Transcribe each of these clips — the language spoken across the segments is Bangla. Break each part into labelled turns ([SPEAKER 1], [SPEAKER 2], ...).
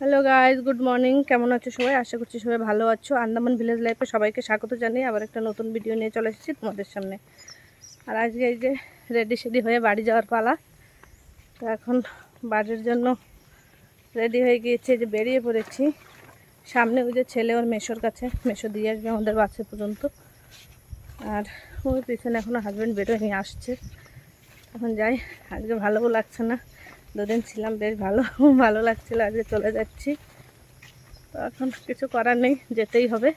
[SPEAKER 1] হ্যালো গাইজ গুড মর্নিং কেমন আছো সবাই? আশা করছি সবাই ভালো আছো। আন্দামান ভিলেজ লাইফে সবাইকে স্বাগত জানিয়ে আবার একটা নতুন ভিডিও নিয়ে চলে এসেছি তোমাদের সামনে। আর আজকে এই যে রেডি সেডি হয়ে বাড়ি যাওয়ার পালা। তো এখন বাড়ির জন্য রেডি হয়ে গিয়েছে যে বেরিয়ে পড়েছি। সামনে ওই যে ছেলে ওর মেশোর কাছে, মেশো দিয়ে আসবে আমাদের বাসে পর্যন্ত। আর ওই পিছনে এখনও হাজব্যান্ড বেরোয় নিয়ে আসছে। এখন যাই, আজকে ভালোও লাগছে না। দুদিন ছিলাম, বেশ ভালো ভালো লাগছিল, আজকে চলে যাচ্ছি। তো এখন কিছু করার নেই, যেতেই হবে।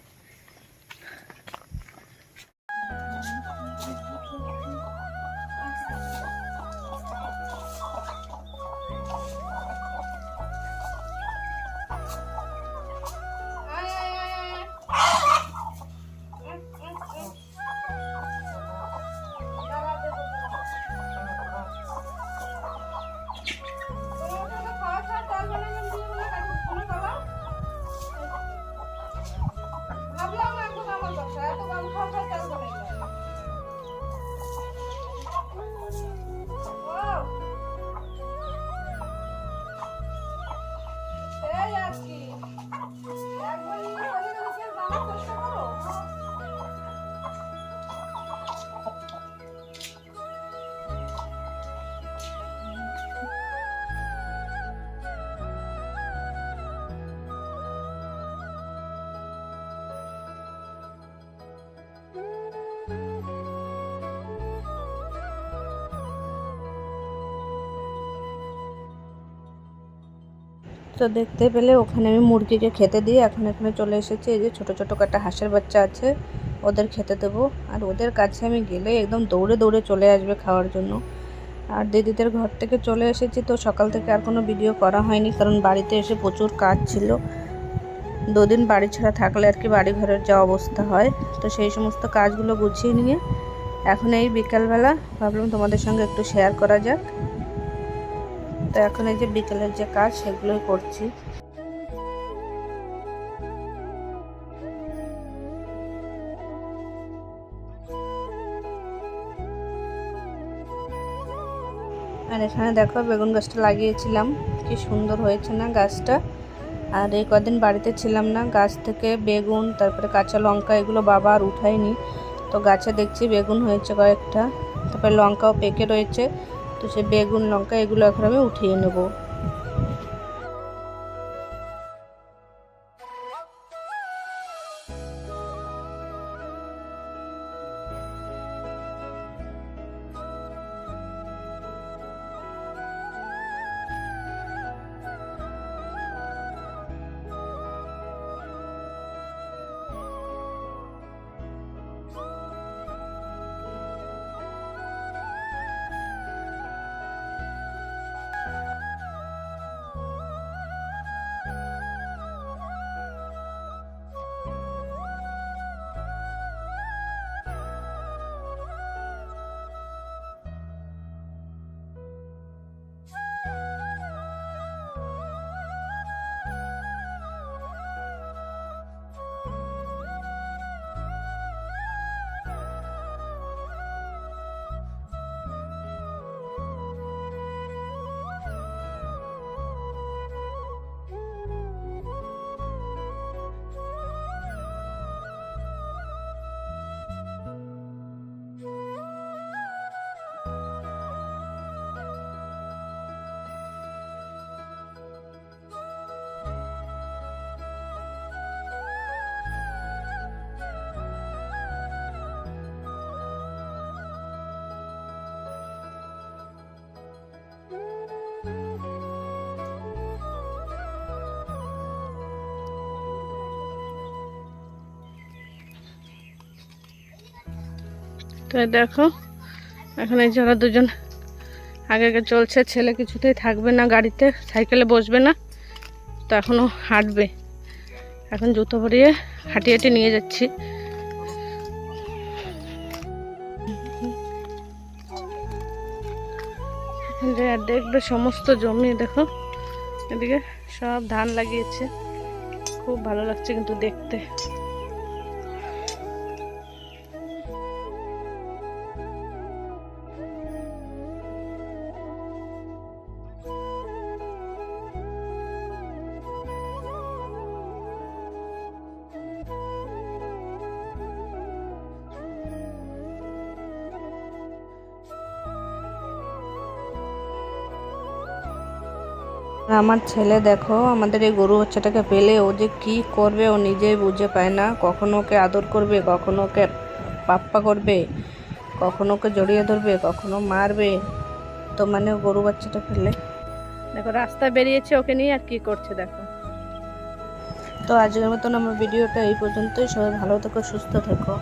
[SPEAKER 1] তো দেখতে পেলে ওখানে আমি মুরগিকে খেতে দিয়ে এখন এখানে চলে এসেছি। এই যে ছোটো ছোটো কটা হাঁসের বাচ্চা আছে, ওদের খেতে দেবো। আর ওদের কাছে আমি গেলে একদম দৌড়ে দৌড়ে চলে আসবে খাওয়ার জন্য। আর দিদিদের ঘর থেকে চলে এসেছি তো সকাল থেকে আর কোনো ভিডিও করা হয়নি, কারণ বাড়িতে এসে প্রচুর কাজ ছিল। দুদিন বাড়ি ছাড়া থাকলে আর কি বাড়ি ঘরের যা অবস্থা হয়। তো সেই সমস্ত কাজগুলো গুছিয়ে নিয়ে এখন এই বিকালবেলা ভাবলাম তোমাদের সঙ্গে একটু শেয়ার করা যাক। তো এখন এই যে বিকেলের যে কাজ, সেগুলোই করছি। আর এখানে দেখো বেগুন গাছটা লাগিয়েছিলাম। কি সুন্দর হয়েছে না গাছটা। আর এই কদিন বাড়িতে ছিলাম না, গাছ থেকে বেগুন, তারপরে কাঁচা লঙ্কা এগুলো বাবা আর উঠায়নি। তো গাছে দেখছি বেগুন হয়েছে কয়েকটা, তারপরে লঙ্কাও পেকে রয়েছে। তো সে বেগুন লঙ্কা এগুলো এখন আমি উঠিয়ে নেব। তো দেখো, এখন এই যারা দুজন আগে আগে চলছে, ছেলে কিছুতেই থাকবে না গাড়িতে, সাইকেলে বসবে না, তো এখনও হাঁটবে। এখন জুতো ভরিয়ে হাঁটিয়ে হাঁটিয়ে নিয়ে যাচ্ছি। দেখবে সমস্ত জমি, দেখো, এদিকে সব ধান লাগিয়েছে। খুব ভালো লাগছে কিন্তু দেখতে। আমার ছেলে দেখো আমাদের এই গরু বাচ্চাটাকে পেলে ও যে কি করবে ও নিজেই বুঝে পায় না। কখনো ওকে আদর করবে কখনো ওকে পাপ্পা করবে কখনো ওকে জড়িয়ে ধরবে কখনো মারবে। তো মানে ও গরু বাচ্চাটা ফেলে দেখো রাস্তায় বেরিয়েছে ওকে নিয়ে আর কি করছে দেখো। তো আজকের মতন আমার ভিডিওটা এই পর্যন্তই। সবাই ভালো থেকো সুস্থ থেকো।